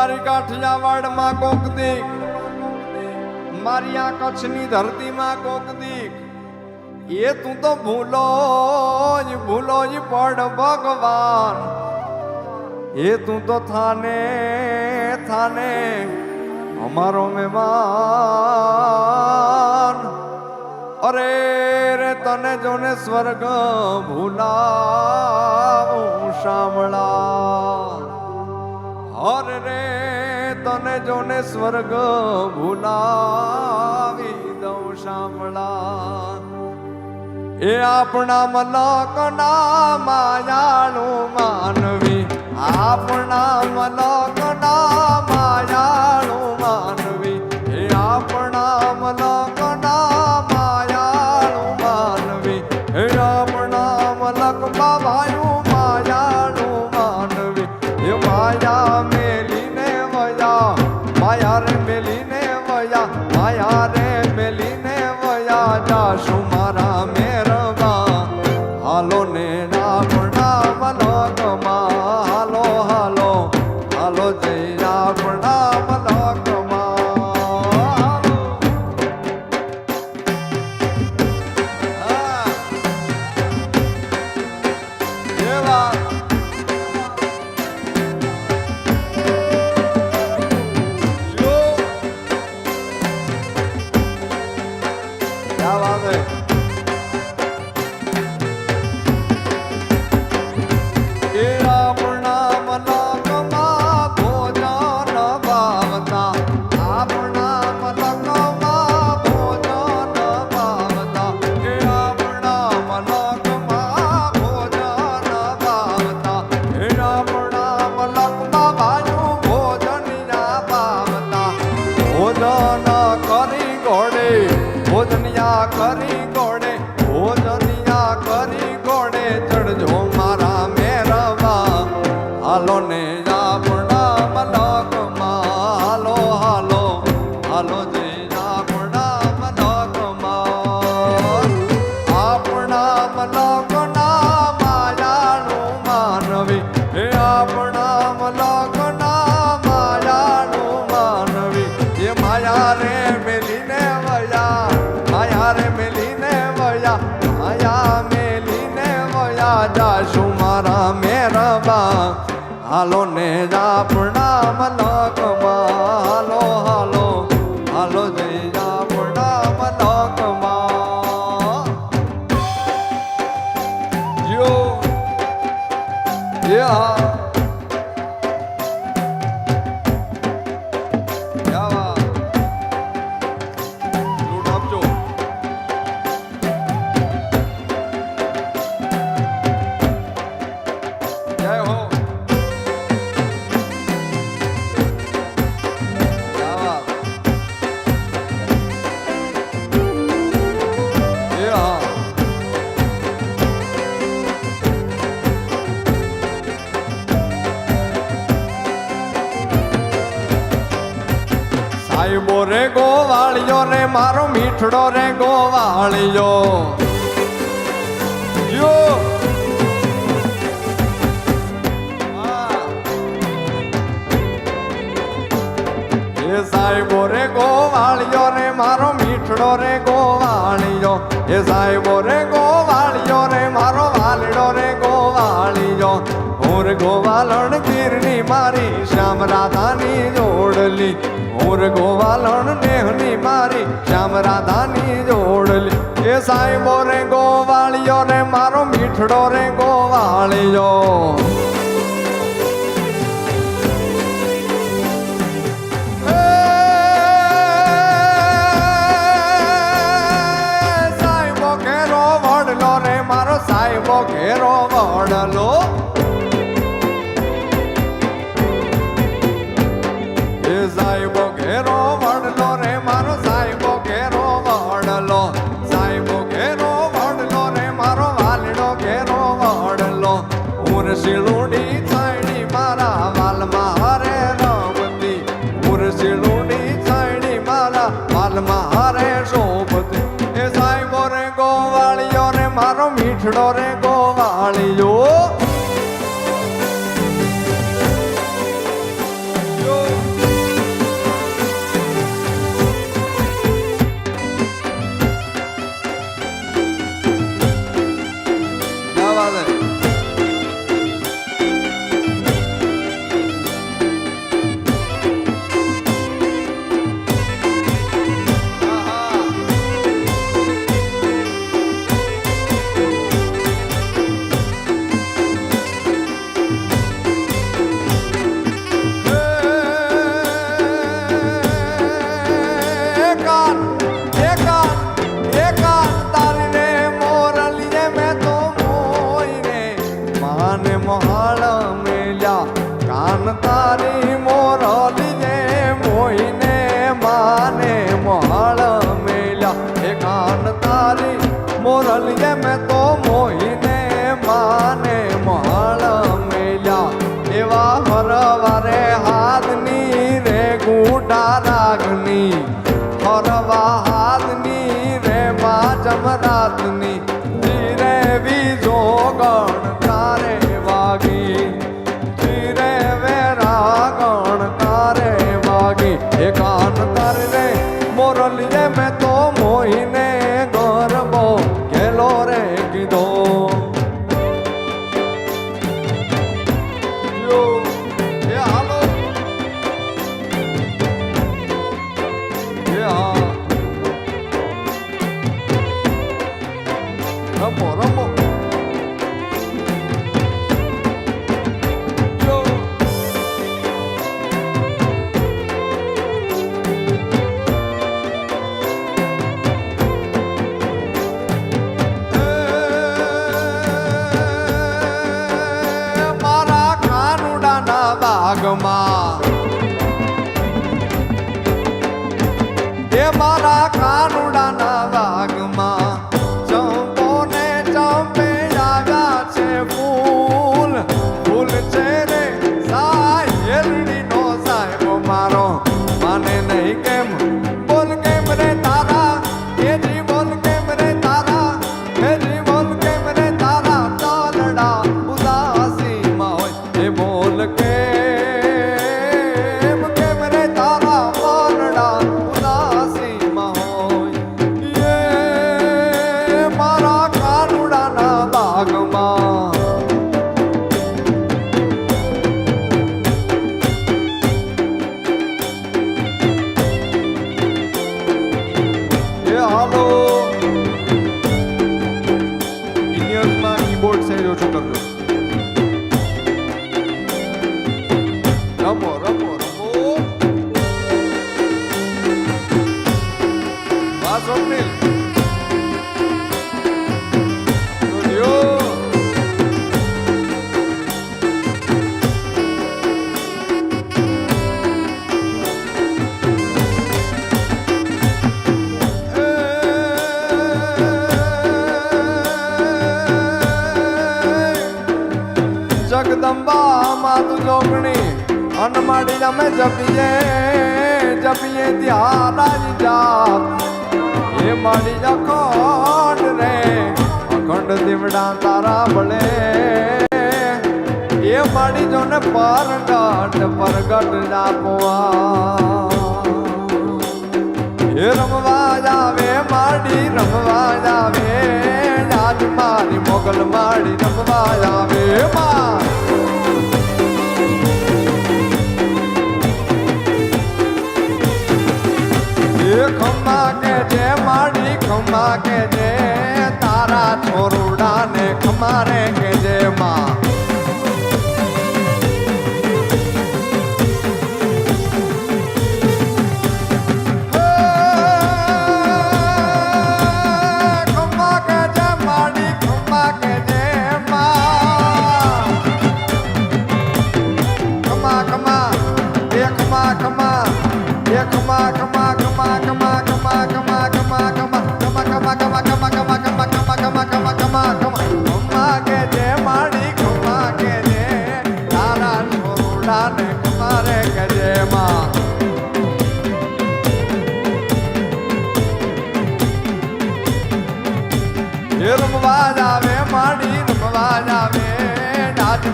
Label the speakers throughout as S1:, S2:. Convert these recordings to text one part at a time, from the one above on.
S1: મારી કાઠિયાવાડમાં કોક દીક, મારી આ કચ્છની ધરતીમાં કોક દીક. એ તું તો ભૂલો જ ભૂલો જ પડ ભગવાન. એ તું તો થાને થાને, અમારો મહેમાન. અરે રે, તને જોને સ્વર્ગ ભૂલા શામળા. હર રે, તને જોને સ્વર્ગ ભૂલાવી દઉં સાંભળા એ આપણા મલકના માયાળું માનવી, આપણા મલકના આપણા મલકમાં ગોવાળિયો રે મારો મીઠડો રે ગોવાળિયો હા. એ સાહેબો રે ગોવાળિયો રે મારો મીઠડો રે ગોવાળિયો એ સાહેબો રે ગોવાળિયો રે મારો વાલડો રે ગોવાળિયો ઓર ગોવાલણ ગીરની મારી શ્યામ રાધાની જોડલી હું રે ગોવાલણ નેહની મારી, શ્યામ રાધાની જોડલી. એ સાહેબો મોરે ગોવાળિયો રે મારો મીઠડો રે ગોવાળિયો. મુરશીલુની છાયણી મારા વાલમાં હરે રામતી મુરશીલુની છાયણી મારા વાલમાં હરે શોભતી એ સાહેબો રે ગોવાળીઓ રે, મારો મીઠડો રે ગોવાળીઓ ને મોહાળ મેલ્યા. કાન તારી મોરલી ને મોહીને માને મોહાળ મેલ્યા. એ કાન તારી મોરલીએ મેં તો મોહીને માને માને નહીં કેમ જગદંબા માતુ જોગણી અનમાડી અમે જપીએ જપીએ ધ્યાન જાપ. એ મારી અખંડ રે, અખંડ દીવડા તારા ભળે એ પર જોને પરગટ પરગટ જાપવા. એ રમવા જાવે માડી રમવા જાવે આજ મારી મોગલ માડી રમવા જાવે માં મારા કેજે તારા છોરુડાને ખમારે કેજે માં come on, come on, come on, come on.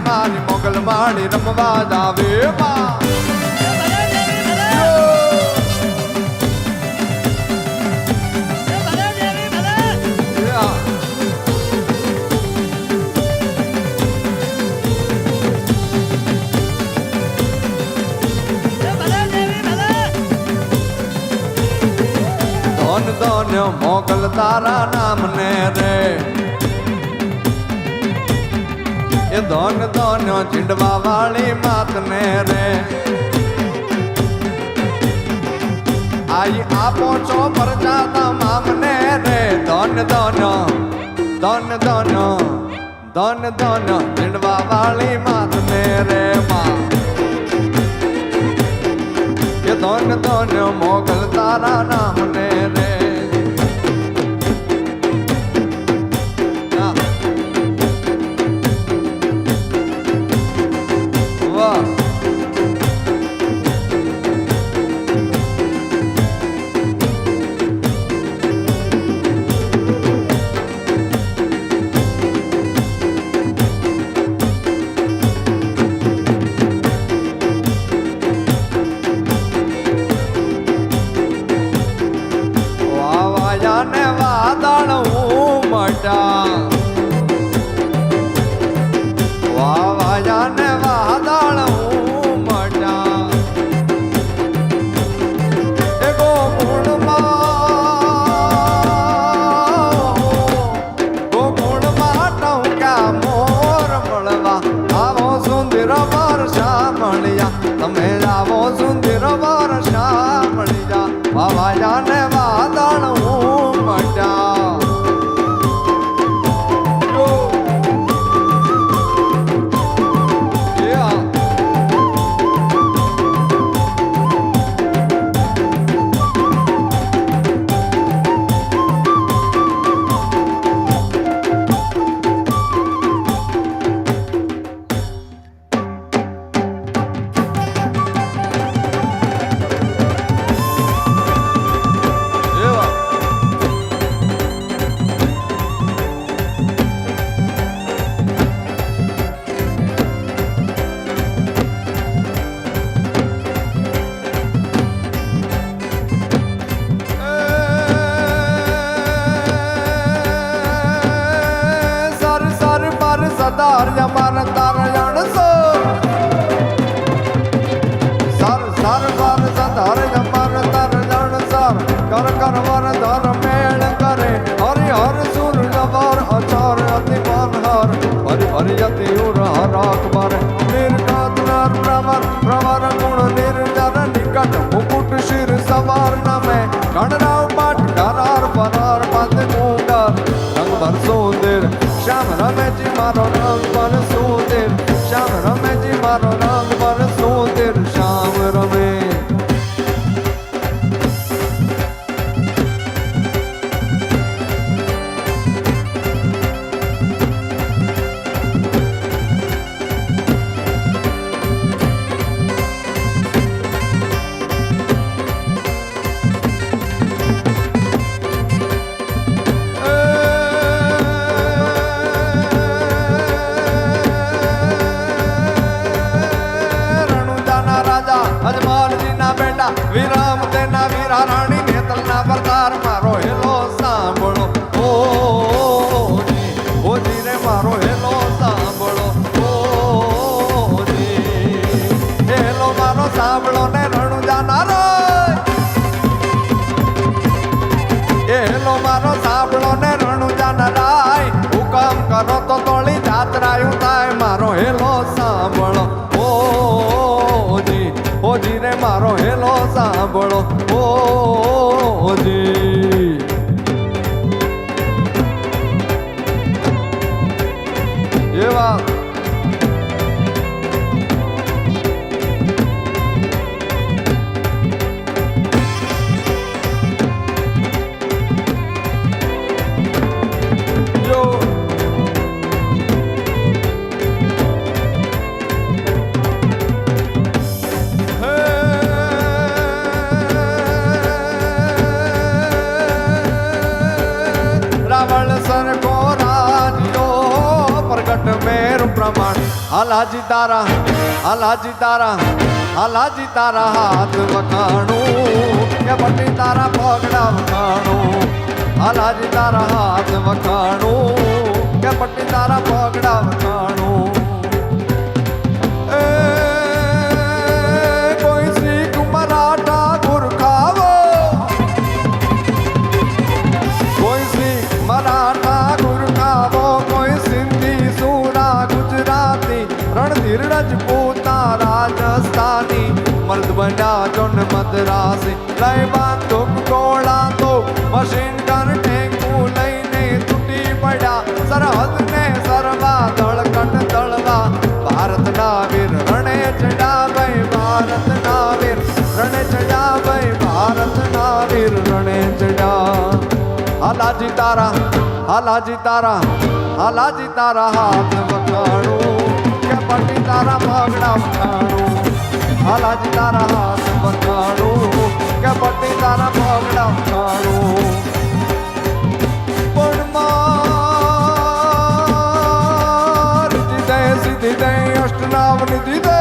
S1: મારી મોગલ માળી રમવા જાવે માં. મોગલ તારા નામ ને રે. એ ધન ધન ચીંડવા વાળી માતને રે. આઈ આપો છો પરજા મામને રે. ધન ધન ધન ધન ધન ધન ચીંડવા વાળી માતને રે માં. એ ધન ધન મોગલ તારા નામને રે. ਧਾਰ ਜਾਂ ਮਰਨ ਤਰ ਜਾਣ ਸੋ albar sundir Şamra meti maron albar sundir. Şamra meti maron albar sundir હાલાજી તારા હાલાજી તારા હાલાજી તારા હાથ વખાણું. કે પટી તારા પગડા વખાણું. હાલાજી તારા હાથ વખાણું. કે પટી તારા પગડા વખાણું. મદ્રાસી લઈ બાંધુક ગોળા તો મશીન ગન ટેકું લઈને તૂટી પડ્યા. સરહદ ને સરવા દળકટ ભારત ભારતના વીર રણે ભાઈ ભારતના વીર રણે ભાઈ ભારતના વીર રણે ચડા હાલાજી તારા હાલાજી તારા હાલાજી તારા હાથ વખાણું. કે પટી તારા ભાગડા વખાણું. હાલાજી તારા હાથ વખાણું કે પટી તારા પગડા વખાણું પણ માર દીધે સીધી દે, અષ્ટનામ નિધિ દે.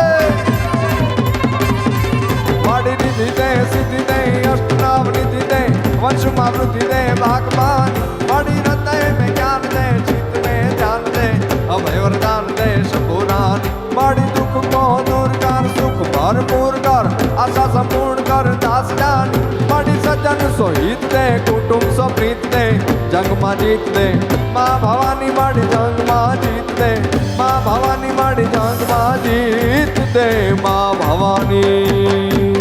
S1: વાડી દીધી દે સીધી દે, અષ્ટનામ નિધિ દે. વંશમાં વૃદ્ધિ દે ભાગમાની વાડી રતે મેં જ્ઞાન દે, ચિત્ત મેં ધ્યાન દે, અભય વરદાન દે શંભુરાની મળી સજ્જન સોહિત દે કુટુંબ સપ્રીત દે જંગમાં જીત દે માં ભવાની માડી જંગમાં જીત દે માં ભવાની માડી જંગમાં જીત દે માં ભવાની.